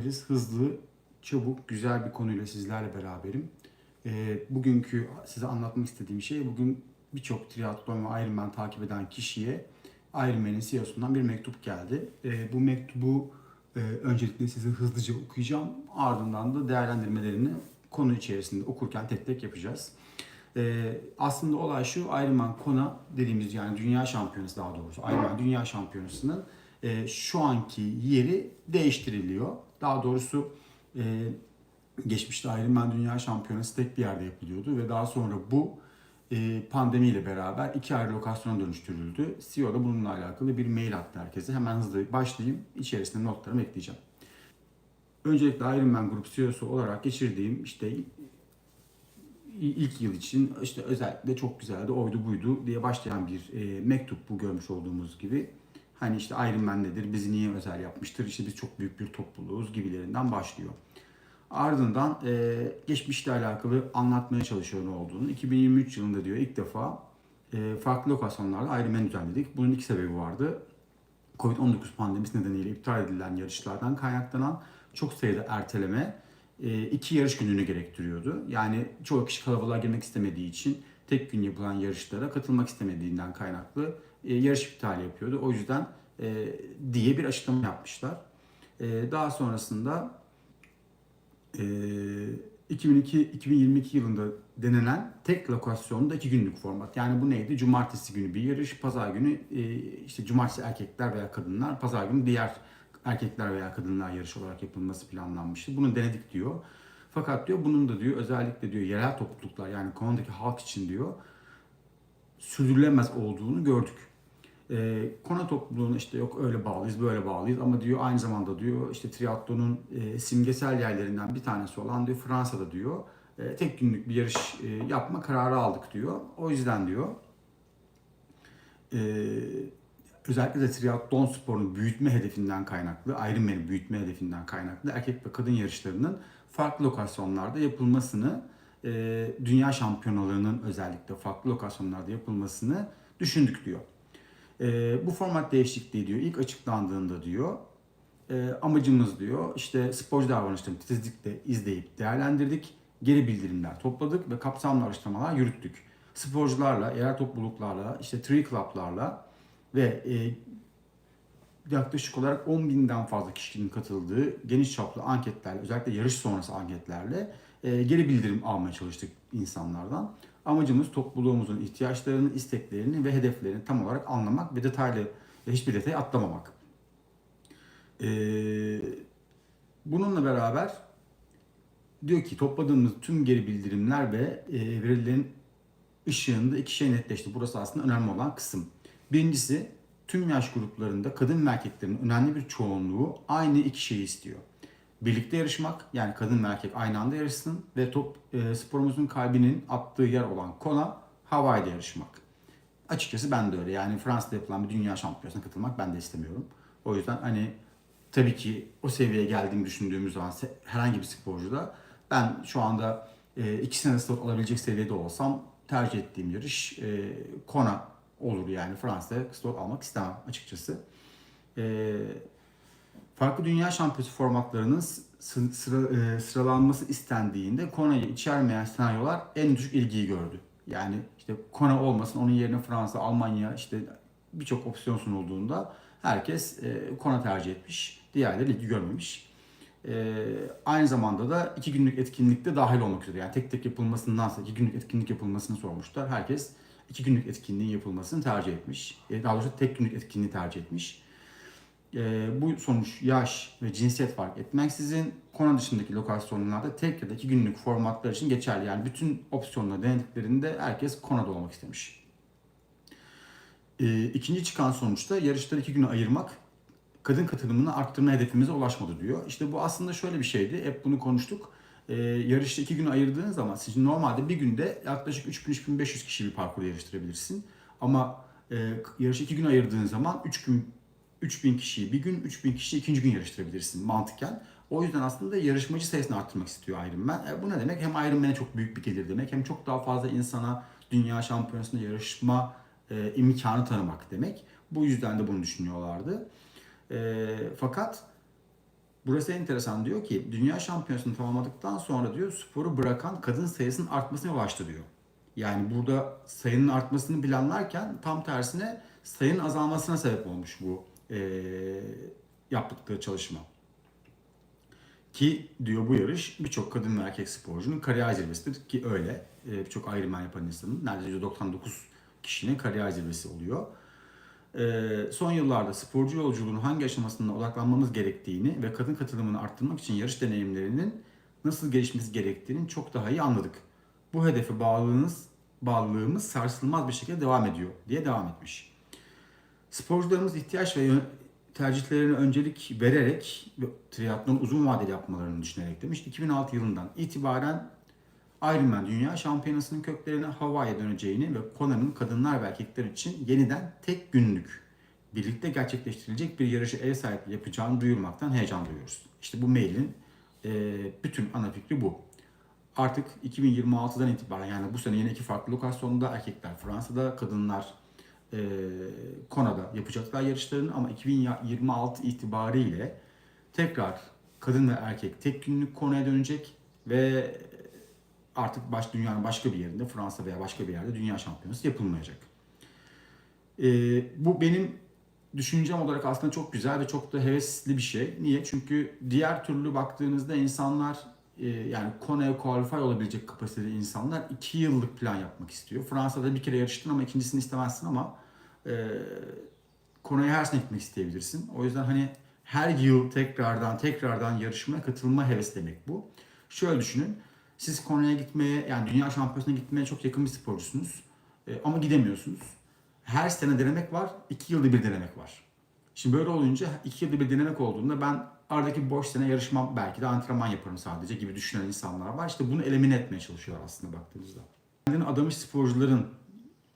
Hızlı, çabuk, güzel bir konuyla sizlerle beraberim. Ee, bugünkü size anlatmak istediğim şey bugün birçok triatlon ve Ironman takip eden kişiye Ironman'in CEO'sundan bir mektup geldi. Ee, bu mektubu e, öncelikle size hızlıca okuyacağım. Ardından da değerlendirmelerini konu içerisinde okurken tek tek yapacağız. Ee, aslında olay şu Ironman Kona dediğimiz yani dünya şampiyonası daha doğrusu Ironman dünya şampiyonasının e, şu anki yeri değiştiriliyor. Daha doğrusu e, geçmişte Ironman dünya şampiyonası tek bir yerde yapılıyordu ve daha sonra bu e, pandemiyle beraber iki ayrı lokasyona dönüştürüldü. CEO da bununla alakalı bir mail attı herkese. Hemen hızlı başlayayım. İçerisine notlarımı ekleyeceğim. Öncelikle Ironman Grup CEO'su olarak geçirdiğim işte ilk yıl için işte özellikle çok güzeldi, oydu buydu diye başlayan bir e, mektup bu görmüş olduğumuz gibi. Hani işte Iron Man nedir, bizi niye özel yapmıştır, işte biz çok büyük bir topluluğuz gibilerinden başlıyor. Ardından e, geçmişle alakalı anlatmaya çalışıyor ne olduğunu. 2023 yılında diyor ilk defa e, farklı lokasyonlarda Iron Man düzenledik. Bunun iki sebebi vardı. Covid-19 pandemisi nedeniyle iptal edilen yarışlardan kaynaklanan çok sayıda erteleme e, iki yarış gününü gerektiriyordu. Yani çoğu kişi kalabalığa girmek istemediği için tek gün yapılan yarışlara katılmak istemediğinden kaynaklı e, yarış iptali yapıyordu. O yüzden e, diye bir açıklama yapmışlar. Daha sonrasında 2002-2022 yılında denenen tek lokasyonda iki günlük format. Yani bu neydi? Cumartesi günü bir yarış, pazar günü işte cumartesi erkekler veya kadınlar, pazar günü diğer erkekler veya kadınlar yarış olarak yapılması planlanmıştı. Bunu denedik diyor. Fakat diyor bunun da diyor özellikle diyor yerel topluluklar yani konudaki halk için diyor sürdürülemez olduğunu gördük. E, Kona topluluğuna işte yok öyle bağlıyız böyle bağlıyız ama diyor aynı zamanda diyor işte triatlonun e, simgesel yerlerinden bir tanesi olan diyor Fransa'da diyor e, tek günlük bir yarış e, yapma kararı aldık diyor. O yüzden diyor e, özellikle de triatlon sporunu büyütme hedefinden kaynaklı, Ironman'i büyütme hedefinden kaynaklı erkek ve kadın yarışlarının farklı lokasyonlarda yapılmasını, e, dünya şampiyonalarının özellikle farklı lokasyonlarda yapılmasını düşündük diyor. E, bu format değişikliği diyor ilk açıklandığında diyor e, amacımız diyor işte sporcu davranışlarını titizlikle izleyip değerlendirdik, geri bildirimler topladık ve kapsamlı araştırmalar yürüttük. Sporcularla, yerel topluluklarla, işte tri club'larla ve e, yaklaşık olarak 10 binden fazla kişinin katıldığı geniş çaplı anketlerle, özellikle yarış sonrası anketlerle e, geri bildirim almaya çalıştık insanlardan. Amacımız topluluğumuzun ihtiyaçlarını, isteklerini ve hedeflerini tam olarak anlamak ve detaylı ve hiçbir detayı atlamamak. E, bununla beraber diyor ki topladığımız tüm geri bildirimler ve e, verilerin ışığında iki şey netleşti. Burası aslında önemli olan kısım. Birincisi tüm yaş gruplarında kadın ve erkeklerin önemli bir çoğunluğu aynı iki şeyi istiyor. Birlikte yarışmak yani kadın ve erkek aynı anda yarışsın ve top e, sporumuzun kalbinin attığı yer olan Kona Hawaii'de yarışmak. Açıkçası ben de öyle. Yani Fransa'da yapılan bir dünya şampiyonasına katılmak ben de istemiyorum. O yüzden hani tabii ki o seviyeye geldiğimi düşündüğümüz zaman herhangi bir sporcuda ben şu anda e, iki sene slot alabilecek seviyede olsam tercih ettiğim yarış e, Kona olur yani Fransa'da slot almak istemem açıkçası. E, farklı dünya şampiyonası formatlarının sıra, e, sıralanması istendiğinde Kona'yı içermeyen senaryolar en düşük ilgiyi gördü. Yani işte Kona olmasın onun yerine Fransa, Almanya işte birçok opsiyon sunulduğunda herkes e, Kona tercih etmiş. Diğerleri ilgi görmemiş. E, aynı zamanda da iki günlük etkinlikte dahil olmak üzere. Yani tek tek yapılmasındansa iki günlük etkinlik yapılmasını sormuşlar. Herkes iki günlük etkinliğin yapılmasını tercih etmiş. Daha doğrusu tek günlük etkinliği tercih etmiş. E, bu sonuç yaş ve cinsiyet fark etmeksizin konu dışındaki lokasyonlarda tek ya da iki günlük formatlar için geçerli. Yani bütün opsiyonları denediklerinde herkes Kona'da olmak istemiş. E, ikinci çıkan sonuçta yarışları iki güne ayırmak kadın katılımını arttırma hedefimize ulaşmadı diyor. İşte bu aslında şöyle bir şeydi. Hep bunu konuştuk e, yarışı iki gün ayırdığın zaman siz normalde bir günde yaklaşık 3000-3500 kişi bir parkur yarıştırabilirsin. Ama e, yarışı iki gün ayırdığın zaman 3 gün 3000 kişiyi bir gün, 3000 kişiyi ikinci gün yarıştırabilirsin mantıken. O yüzden aslında yarışmacı sayısını arttırmak istiyor Ironman. E, bu ne demek? Hem Ironman'e çok büyük bir gelir demek hem çok daha fazla insana dünya şampiyonasında yarışma e, imkanı tanımak demek. Bu yüzden de bunu düşünüyorlardı. E, fakat Burası enteresan diyor ki dünya şampiyonasını tamamladıktan sonra diyor sporu bırakan kadın sayısının artmasına başladı diyor. Yani burada sayının artmasını planlarken tam tersine sayının azalmasına sebep olmuş bu eee yaptıkları çalışma. Ki diyor bu yarış birçok kadın ve erkek sporcunun kariyer zirvesidir ki öyle. Ee, birçok Ironman yapan insanın neredeyse 99 kişinin kariyer zirvesi oluyor. Ee, son yıllarda sporcu yolculuğunun hangi aşamasında odaklanmamız gerektiğini ve kadın katılımını arttırmak için yarış deneyimlerinin nasıl gelişmesi gerektiğini çok daha iyi anladık. Bu hedefe bağlılığınız, bağlılığımız sarsılmaz bir şekilde devam ediyor diye devam etmiş. Sporcularımız ihtiyaç ve tercihlerine öncelik vererek ve triatlonu uzun vadeli yapmalarını düşünerek demiş. 2006 yılından itibaren Ironman Dünya Şampiyonası'nın köklerine Hawaii'ye döneceğini ve Kona'nın kadınlar ve erkekler için yeniden tek günlük birlikte gerçekleştirilecek bir yarışı ev sahipliği yapacağını duyurmaktan heyecan duyuyoruz. İşte bu mailin e, bütün ana fikri bu. Artık 2026'dan itibaren yani bu sene yine iki farklı lokasyonda erkekler Fransa'da, kadınlar e, Kona'da yapacaklar yarışlarını ama 2026 itibariyle tekrar kadın ve erkek tek günlük Kona'ya dönecek ve artık baş dünyanın başka bir yerinde Fransa veya başka bir yerde dünya şampiyonası yapılmayacak. E, bu benim düşüncem olarak aslında çok güzel ve çok da hevesli bir şey. Niye? Çünkü diğer türlü baktığınızda insanlar yani Kone'ye qualify olabilecek kapasiteli insanlar 2 yıllık plan yapmak istiyor. Fransa'da bir kere yarıştın ama ikincisini istemezsin ama e, Kone'ye her sene gitmek isteyebilirsin. O yüzden hani her yıl tekrardan tekrardan yarışmaya katılma hevesi demek bu. Şöyle düşünün. Siz Kone'ye gitmeye yani dünya şampiyonasına gitmeye çok yakın bir sporcusunuz. E, ama gidemiyorsunuz. Her sene denemek var, iki yılda bir denemek var. Şimdi böyle olunca iki yılda bir denemek olduğunda ben aradaki boş sene yarışmam belki de antrenman yaparım sadece gibi düşünen insanlar var. İşte bunu elimine etmeye çalışıyorlar aslında baktığınızda. Kendini adamış sporcuların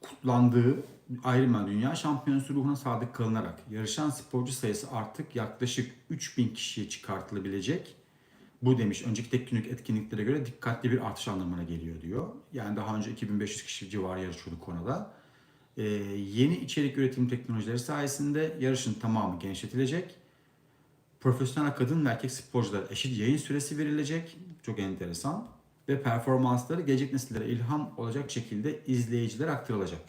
kutlandığı Ironman Dünya Şampiyonası ruhuna sadık kalınarak yarışan sporcu sayısı artık yaklaşık 3000 kişiye çıkartılabilecek. Bu demiş önceki tek günlük etkinliklere göre dikkatli bir artış anlamına geliyor diyor. Yani daha önce 2500 kişi civarı yarışıyordu konuda. Ee, yeni içerik üretim teknolojileri sayesinde yarışın tamamı genişletilecek. Profesyonel kadın ve erkek sporculara eşit yayın süresi verilecek. Çok enteresan. Ve performansları gelecek nesillere ilham olacak şekilde izleyicilere aktarılacak.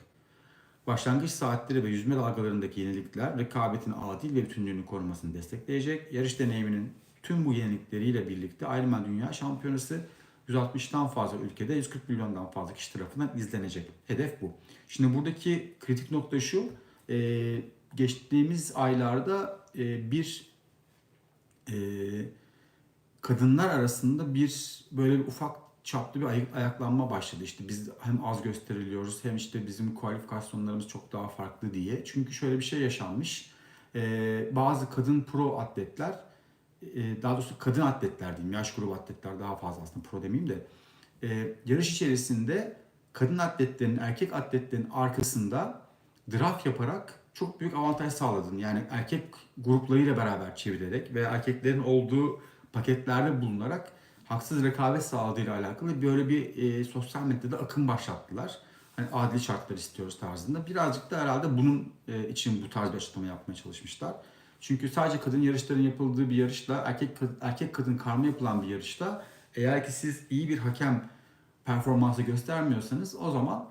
Başlangıç saatleri ve yüzme dalgalarındaki yenilikler rekabetin adil ve bütünlüğünü korumasını destekleyecek. Yarış deneyiminin tüm bu yenilikleriyle birlikte Ironman Dünya Şampiyonası 160'tan fazla ülkede 140 milyondan fazla kişi tarafından izlenecek. Hedef bu. Şimdi buradaki kritik nokta şu. e, geçtiğimiz aylarda e, bir e, kadınlar arasında bir böyle bir ufak çaplı bir ay- ayaklanma başladı. İşte biz hem az gösteriliyoruz hem işte bizim kualifikasyonlarımız çok daha farklı diye. Çünkü şöyle bir şey yaşanmış. Ee, bazı kadın pro atletler, e, daha doğrusu kadın atletler diyeyim, yaş grubu atletler daha fazla aslında pro demeyeyim de. e, yarış içerisinde kadın atletlerin, erkek atletlerin arkasında draft yaparak çok büyük avantaj sağladın. Yani erkek gruplarıyla beraber çevirerek ve erkeklerin olduğu paketlerde bulunarak haksız rekabet sağladığıyla alakalı böyle bir e, sosyal medyada akım başlattılar. Hani adil şartlar istiyoruz tarzında. Birazcık da herhalde bunun e, için bu tarz bir açıklama yapmaya çalışmışlar. Çünkü sadece kadın yarışların yapıldığı bir yarışla erkek erkek kadın karma yapılan bir yarışta eğer ki siz iyi bir hakem performansı göstermiyorsanız o zaman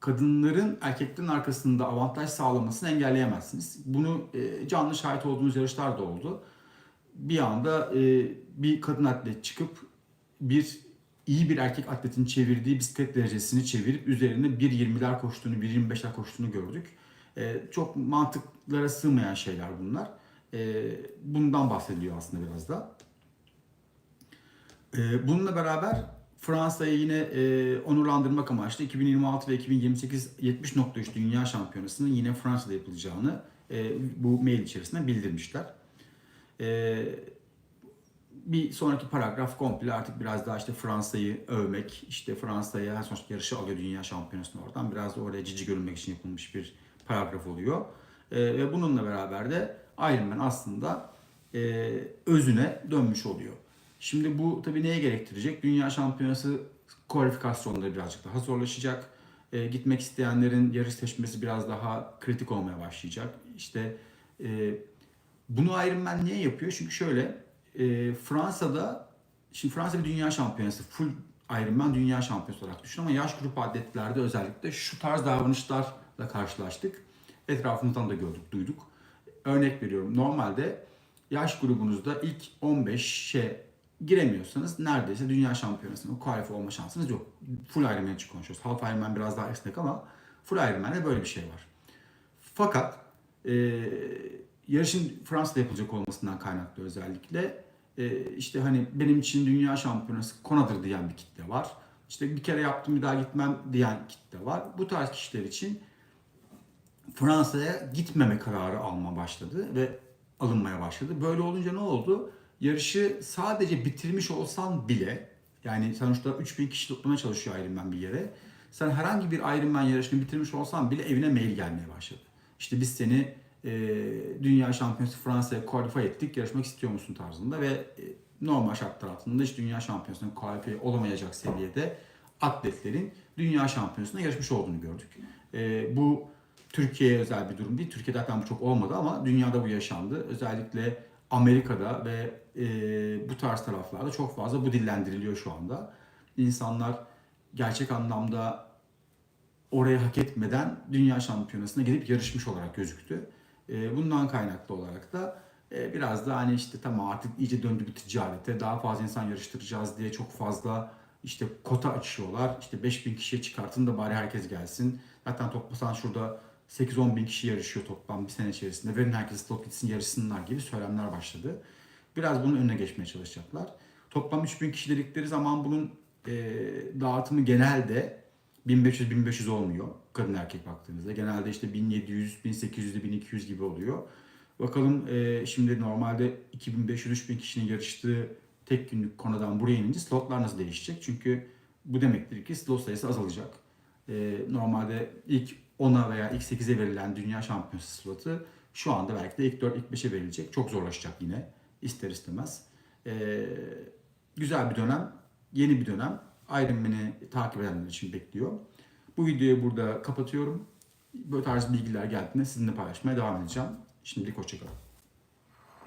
kadınların erkeklerin arkasında avantaj sağlamasını engelleyemezsiniz. Bunu e, canlı şahit olduğumuz yarışlar da oldu. Bir anda e, bir kadın atlet çıkıp bir iyi bir erkek atletin çevirdiği bisiklet derecesini çevirip üzerine 1.20'ler koştuğunu, 1.25'ler koştuğunu gördük. E, çok mantıklara sığmayan şeyler bunlar. E, bundan bahsediliyor aslında biraz da. E, bununla beraber Fransa'yı yine e, onurlandırmak amaçlı 2026 ve 2028 70.3 Dünya Şampiyonası'nın yine Fransa'da yapılacağını e, bu mail içerisinde bildirmişler. E, bir sonraki paragraf komple artık biraz daha işte Fransa'yı övmek, işte Fransa'ya sonuçta yarışı alıyor Dünya Şampiyonası'nı oradan biraz da oraya cici görünmek için yapılmış bir paragraf oluyor. E, ve bununla beraber de Ironman aslında e, özüne dönmüş oluyor. Şimdi bu tabii neye gerektirecek? Dünya Şampiyonası kualifikasyonları birazcık daha zorlaşacak. E, gitmek isteyenlerin yarış seçmesi biraz daha kritik olmaya başlayacak. İşte e, bunu Ironman niye yapıyor? Çünkü şöyle e, Fransa'da şimdi Fransa bir dünya şampiyonası. Full Ironman dünya şampiyonası olarak düşün ama yaş grup atletlerde özellikle şu tarz davranışlarla karşılaştık. Etrafımızdan da gördük, duyduk. Örnek veriyorum. Normalde yaş grubunuzda ilk 15'e giremiyorsanız neredeyse dünya şampiyonasına kualifiye olma şansınız yok. Full Ironman için konuşuyoruz. Half Ironman biraz daha esnek ama Full Ironman'de böyle bir şey var. Fakat e, yarışın Fransa'da yapılacak olmasından kaynaklı özellikle e, işte hani benim için dünya şampiyonası Kona'dır diyen bir kitle var. İşte bir kere yaptım bir daha gitmem diyen kitle var. Bu tarz kişiler için Fransa'ya gitmeme kararı alma başladı ve alınmaya başladı. Böyle olunca ne oldu? Yarışı sadece bitirmiş olsan bile yani sonuçta 3000 kişi toplamaya çalışıyor Ironman bir yere. Sen herhangi bir Ironman yarışını bitirmiş olsan bile evine mail gelmeye başladı. İşte biz seni e, dünya şampiyonası Fransa'ya kualifiye ettik, yarışmak istiyor musun tarzında ve e, normal şartlar altında hiç dünya şampiyonasına kualifiye olamayacak seviyede atletlerin dünya şampiyonasına yarışmış olduğunu gördük. E, bu Türkiye'ye özel bir durum değil. Türkiye'de zaten bu çok olmadı ama dünyada bu yaşandı. Özellikle Amerika'da ve e, bu tarz taraflarda çok fazla bu dillendiriliyor şu anda. İnsanlar gerçek anlamda oraya hak etmeden dünya şampiyonasına gidip yarışmış olarak gözüktü. E, bundan kaynaklı olarak da e, biraz da hani işte tamam artık iyice döndü bir ticarete daha fazla insan yarıştıracağız diye çok fazla işte kota açıyorlar. İşte 5000 kişiye çıkartın da bari herkes gelsin. Zaten toplasan şurada 8-10 bin kişi yarışıyor toplam bir sene içerisinde. Verin herkes slot gitsin yarışsınlar gibi söylemler başladı. Biraz bunun önüne geçmeye çalışacaklar. Toplam 3000 kişi dedikleri zaman bunun e, dağıtımı genelde 1500-1500 olmuyor kadın erkek baktığınızda. Genelde işte 1700, 1800, 1200 gibi oluyor. Bakalım e, şimdi normalde 2500-3000 kişinin yarıştığı tek günlük konudan buraya inince slotlar nasıl değişecek? Çünkü bu demektir ki slot sayısı azalacak. E, normalde ilk 10'a veya ilk 8'e verilen dünya şampiyonası slotu şu anda belki de ilk 4, ilk 5'e verilecek. Çok zorlaşacak yine ister istemez. E, güzel bir dönem, yeni bir dönem. Ironman'i takip edenler için bekliyor. Bu videoyu burada kapatıyorum. Böyle tarz bilgiler geldiğinde sizinle paylaşmaya devam edeceğim. Şimdilik hoşçakalın.